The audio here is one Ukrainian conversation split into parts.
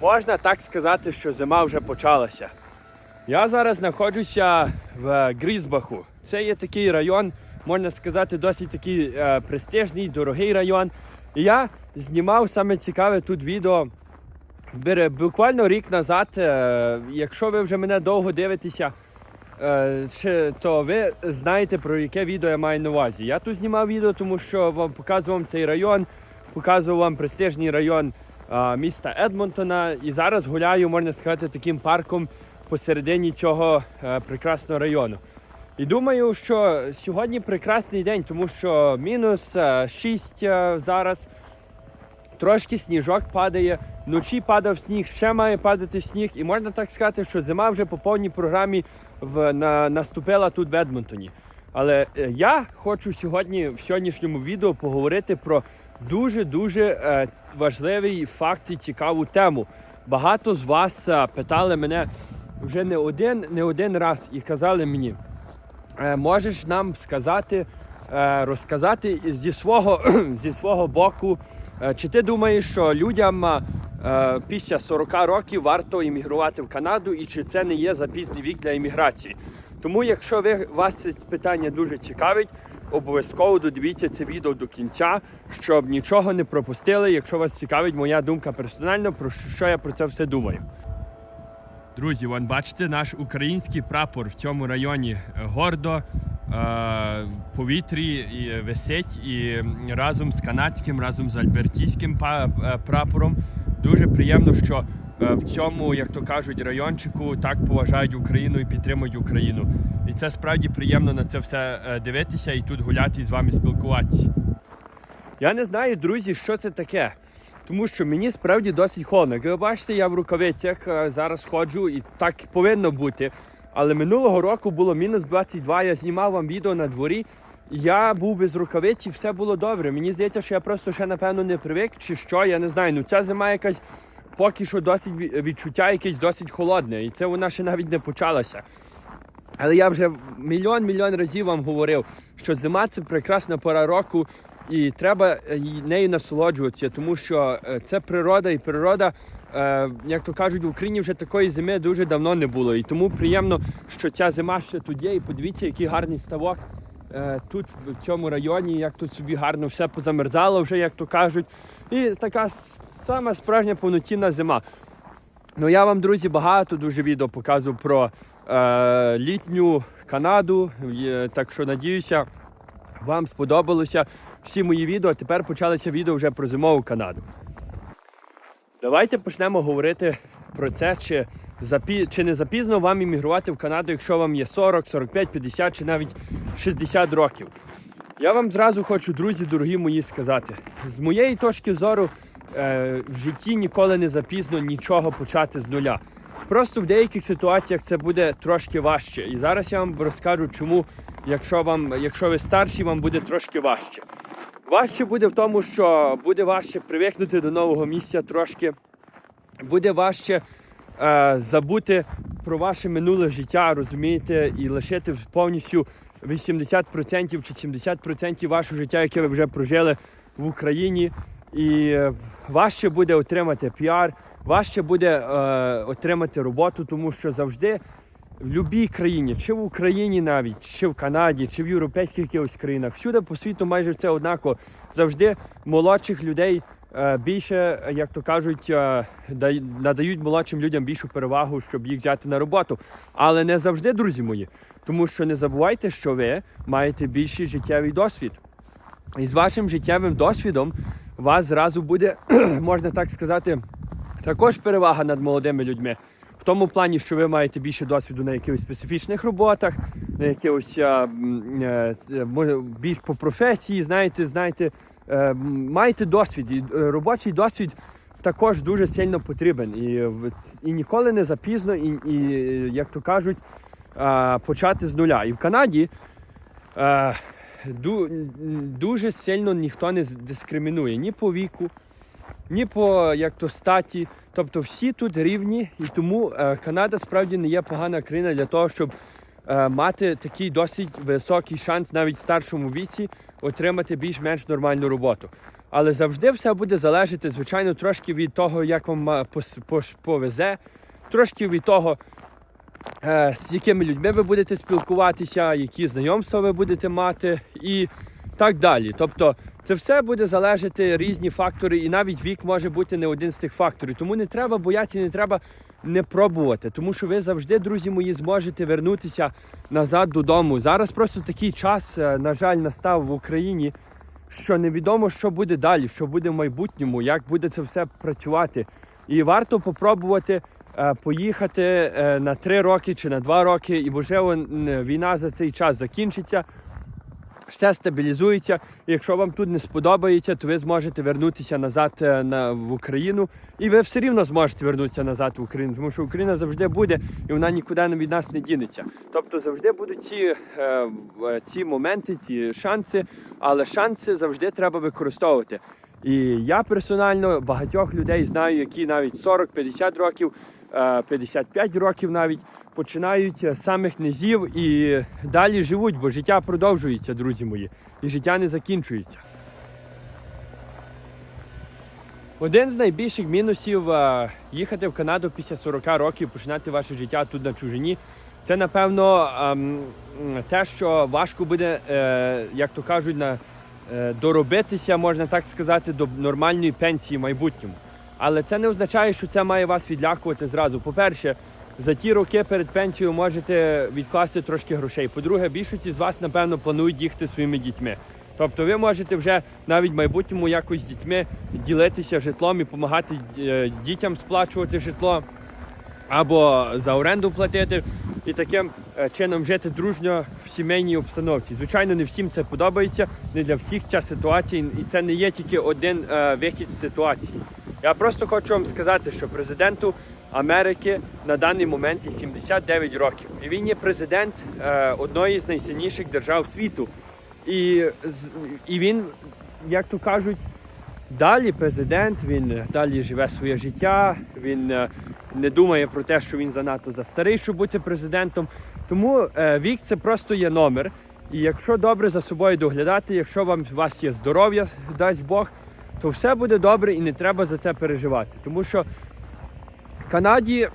Можна так сказати, що зима вже почалася. Я зараз знаходжуся в Грізбаху. Це є такий район, можна сказати, досить такий е, престижний, дорогий район. І я знімав саме цікаве тут відео буквально рік назад. Е, якщо ви вже мене довго дивитеся, е, то ви знаєте про яке відео я маю на увазі. Я тут знімав відео, тому що вам показував цей район, показував вам престижний район е, міста Едмонтона. І зараз гуляю, можна сказати, таким парком посередині цього е, прекрасного району. І думаю, що сьогодні прекрасний день, тому що мінус 6 зараз. Трошки сніжок падає, вночі падав сніг, ще має падати сніг, і можна так сказати, що зима вже по повній програмі в, на, наступила тут в Едмонтоні. Але е, я хочу сьогодні в сьогоднішньому відео поговорити про дуже-дуже е, важливий факт і цікаву тему. Багато з вас е, питали мене вже не один, не один раз і казали мені, можеш нам сказати, розказати зі свого, зі свого боку, чи ти думаєш, що людям після 40 років варто іммігрувати в Канаду, і чи це не є запізний вік для імміграції? Тому, якщо ви вас це питання дуже цікавить, обов'язково додивіться це відео до кінця, щоб нічого не пропустили. Якщо вас цікавить моя думка персонально, про що я про це все думаю. Друзі, вон бачите, наш український прапор в цьому районі е, гордо е, в повітрі і висить і разом з канадським, разом з альбертійським е, прапором. Дуже приємно, що е, в цьому, як то кажуть, райончику так поважають Україну і підтримують Україну. І це справді приємно на це все е, дивитися і тут гуляти і з вами спілкуватися. Я не знаю, друзі, що це таке. Тому що мені справді досить холодно. Як ви бачите, я в рукавицях е, зараз ходжу і так повинно бути. Але минулого року було мінус 22, я знімав вам відео на дворі. Я був без рукавиць і все було добре. Мені здається, що я просто ще напевно не привик чи що, я не знаю. Ну ця зима якась поки що досить відчуття якесь досить холодне. І це вона ще навіть не почалася. Але я вже мільйон-мільйон разів вам говорив, що зима це прекрасна пора року, і треба е, нею насолоджуватися, тому що е, це природа, і природа, е, як то кажуть, в Україні вже такої зими дуже давно не було. І тому приємно, що ця зима ще тут є. І подивіться, який гарний ставок тут, в цьому районі, як тут собі гарно все позамерзало вже, як то кажуть. І така сама справжня повноцінна зима. Ну я вам, друзі, багато дуже відео показував про е, літню Канаду. Є- Так що надіюся, вам сподобалося всі мої відео. Тепер почалися відео вже про зимову Канаду. Давайте почнемо говорити про це, чи, запі... чи не запізно вам іммігрувати в Канаду, якщо вам є 40, 45, 50 чи навіть 60 років. Я вам зразу хочу, друзі, дорогі мої, сказати: з моєї точки зору, е, в житті ніколи не запізно нічого почати з нуля. Просто в деяких ситуаціях це буде трошки важче. І зараз я вам розкажу, чому, якщо вам, якщо ви старші, вам буде трошки важче. Важче буде в тому, що буде важче привикнути до нового місця трошки. Буде важче забути про ваше минуле життя, розумієте, і лишити повністю 80% чи 70% вашого життя, яке ви вже прожили в Україні. І е, важче буде отримати піар, важче буде е, отримати роботу, тому що завжди в будь-якій країні, чи в Україні навіть, чи в Канаді, чи в європейських якихось країнах, всюди по світу майже це однаково. Завжди молодших людей е, більше, е, як то кажуть, е, надають молодшим людям більшу перевагу, щоб їх взяти на роботу. Але не завжди, друзі мої. Тому що не забувайте, що ви маєте більший життєвий досвід. І з вашим життєвим досвідом вас зразу буде, можна так сказати, також перевага над молодими людьми. В тому плані, що ви маєте більше досвіду на якихось специфічних роботах, на якихось е, більш по професії, знаєте, знаєте, е, м, маєте досвід. І е, робочий досвід також дуже сильно потрібен. І, і ніколи не запізно, і, і як то кажуть, почати з нуля. І в Канаді е, дуже сильно ніхто не дискримінує ні по віку, ні по як то статі. Тобто всі тут рівні, і тому е, Канада справді не є погана країна для того, щоб е, мати такий досить високий шанс навіть в старшому віці отримати більш-менш нормальну роботу. Але завжди все буде залежати, звичайно, трошки від того, як вам е, повезе, трошки від того, е, з якими людьми ви будете спілкуватися, які знайомства ви будете мати і так далі. Тобто це все буде залежати різні фактори, і навіть вік може бути не один з цих факторів. Тому не треба боятися, не треба не пробувати, тому що ви завжди, друзі мої, зможете вернутися назад додому. Зараз просто такий час, е, на жаль, настав в Україні, що невідомо, що буде далі, що буде в майбутньому, як буде це все працювати. І варто попробувати е, поїхати е, на три роки чи на два роки, і можливо війна за цей час закінчиться. Все стабілізується. Якщо вам тут не сподобається, то ви зможете вернутися назад е, на, в Україну. І ви все рівно зможете вернутися назад в Україну, тому що Україна завжди буде і вона нікуди від нас не дінеться. Тобто завжди будуть ці, е, ці моменти, ці шанси, але шанси завжди треба використовувати. І я персонально багатьох людей знаю, які навіть 40-50 років, е, 55 років навіть починають з самих низів і далі живуть, бо життя продовжується, друзі мої, і життя не закінчується. Один з найбільших мінусів е, їхати в Канаду після 40 років, починати ваше життя тут на чужині. Це напевно ем, те, що важко буде, е, як то кажуть, на, е, доробитися, можна так сказати, до нормальної пенсії в майбутньому. Але це не означає, що це має вас відлякувати зразу. По-перше, за ті роки перед пенсією можете відкласти трошки грошей. По-друге, більшість з вас, напевно, планують їхати своїми дітьми. Тобто ви можете вже навіть в майбутньому якось з дітьми ділитися житлом і допомагати е, дітям сплачувати житло або за оренду платити і таким е, чином жити дружньо в сімейній обстановці. Звичайно, не всім це подобається, не для всіх ця ситуація, і це не є тільки один е, вихід з ситуації. Я просто хочу вам сказати, що президенту Америки на даний момент є 79 років. І він є президент е, одної з найсильніших держав світу. І, і він, як то кажуть, Далі президент, він е, далі живе своє життя, він е, не думає про те, що він занадто за старий, щоб бути президентом. Тому е, вік це просто є номер. І якщо добре за собою доглядати, якщо вам у вас є здоров'я, дасть Бог, то все буде добре і не треба за це переживати. Тому що Канаді,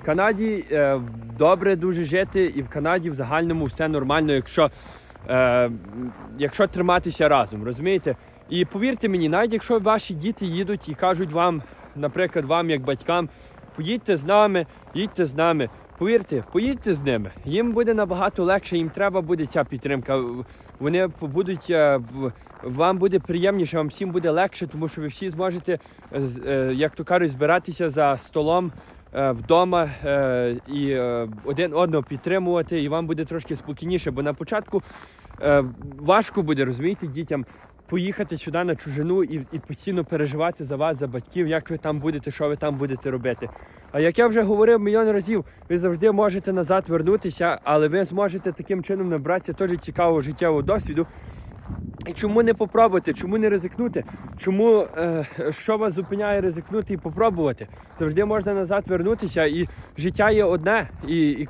в Канаді е, добре дуже жити, і в Канаді в загальному все нормально, якщо, е, якщо триматися разом, розумієте? І повірте мені, навіть якщо ваші діти їдуть і кажуть вам, наприклад, вам як батькам, поїдьте з нами, їдьте з нами. Повірте, поїдьте з ними. Їм буде набагато легше, їм треба буде ця підтримка. Вони будуть е, вам буде приємніше, вам всім буде легше, тому що ви всі зможете, е, е, як то кажуть, збиратися за столом вдома і один одного підтримувати, і вам буде трошки спокійніше, бо на початку важко буде розумієте, дітям поїхати сюди на чужину і, і постійно переживати за вас, за батьків, як ви там будете, що ви там будете робити. А як я вже говорив мільйон разів, ви завжди можете назад вернутися, але ви зможете таким чином набратися теж цікавого життєвого досвіду. І чому не попробувати, чому не ризикнути? Чому е, що вас зупиняє ризикнути і попробувати? Завжди можна назад вернутися, і життя є одне. І, і,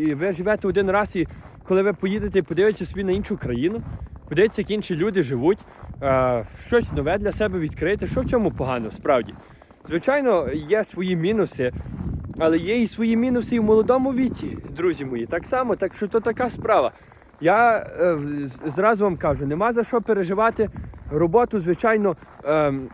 і ви живете один раз, і коли ви поїдете і подивитеся собі на іншу країну, подивитися, як інші люди живуть, е, щось нове для себе відкрити. Що в цьому погано, справді? Звичайно, є свої мінуси, але є і свої мінуси і в молодому віці, друзі мої. Так само, так що то така справа. Я е, зразу вам кажу, нема за що переживати. Роботу, звичайно, ем,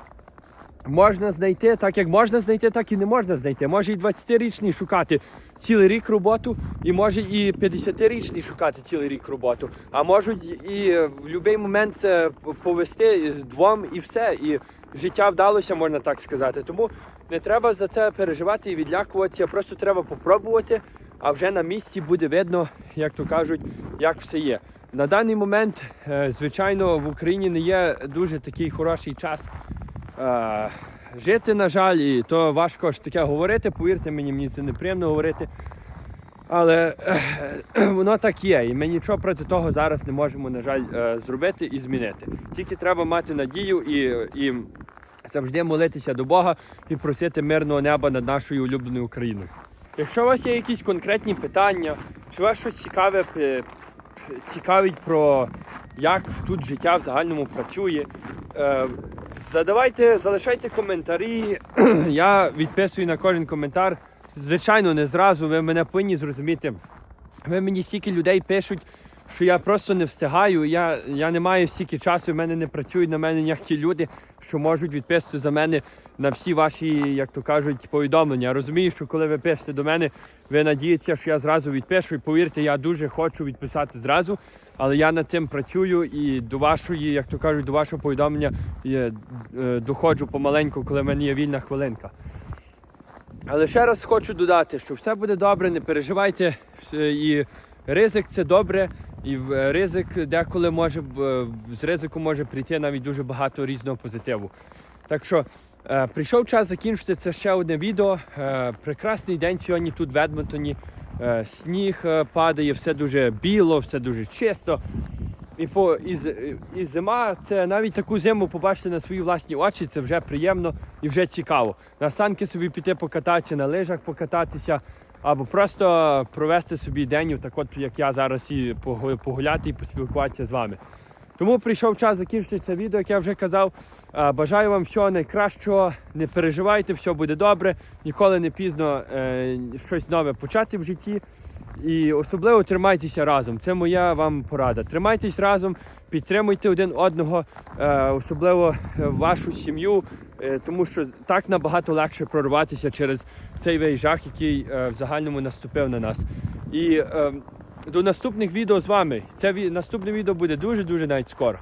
можна знайти, так як можна знайти, так і не можна знайти. Може і 20-річний шукати цілий рік роботу, і може і 50-річний шукати цілий рік роботу. А можуть і в будь-який момент е, повести двом і все. І життя вдалося, можна так сказати. Тому не треба за це переживати і відлякуватися. Просто треба попробувати, а вже на місці буде видно, як то кажуть, як все є. На даний момент, е, звичайно, в Україні не є дуже такий хороший час е, жити, на жаль, і то важко ж таке говорити. Повірте мені, мені це неприємно говорити. Але е, воно так є, і ми нічого проти того зараз не можемо, на жаль, е, зробити і змінити. Тільки треба мати надію і, і завжди молитися до Бога і просити мирного неба над нашою улюбленою Україною. Якщо у вас є якісь конкретні питання, чи вас щось цікаве цікавить про як тут життя в загальному працює. Задавайте, залишайте коментарі. Я відписую на кожен коментар. Звичайно, не зразу. Ви мене повинні зрозуміти. Ви мені стільки людей пишуть, що я просто не встигаю. Я, я не маю стільки часу, в мене не працюють на мене ніякі люди, що можуть відписувати за мене на всі ваші, як то кажуть, повідомлення. Я розумію, що коли ви пишете до мене, ви надієтеся, що я зразу відпишу. І повірте, я дуже хочу відписати зразу, але я над тим працюю і до вашої, як то кажуть, до вашого повідомлення є, е, доходжу помаленьку, коли в мене є вільна хвилинка. Але ще раз хочу додати, що все буде добре, не переживайте. І ризик це добре, і е, ризик деколи може е, з ризику може прийти навіть дуже багато різного позитиву. Так що прийшов час закінчити це ще одне відео. Е, прекрасний день сьогодні тут в Едмонтоні. Е, сніг е, падає, все дуже біло, все дуже чисто. І, по, і, і зима, це навіть таку зиму побачити на свої власні очі, це вже приємно і вже цікаво. На санки собі піти покататися, на лижах покататися, або просто провести собі день, так от як я зараз і погуляти і поспілкуватися з вами. Тому прийшов час закінчити це відео, як я вже казав. Бажаю вам всього найкращого, не переживайте, все буде добре, ніколи не пізно е, щось нове почати в житті. І особливо тримайтеся разом. Це моя вам порада. Тримайтесь разом, підтримуйте один одного, е, особливо е, вашу сім'ю, тому що так набагато легше прорватися через цей весь жах, який в загальному наступив на нас. І до наступних відео з вами. Це ві- наступне відео буде дуже дуже навіть скоро.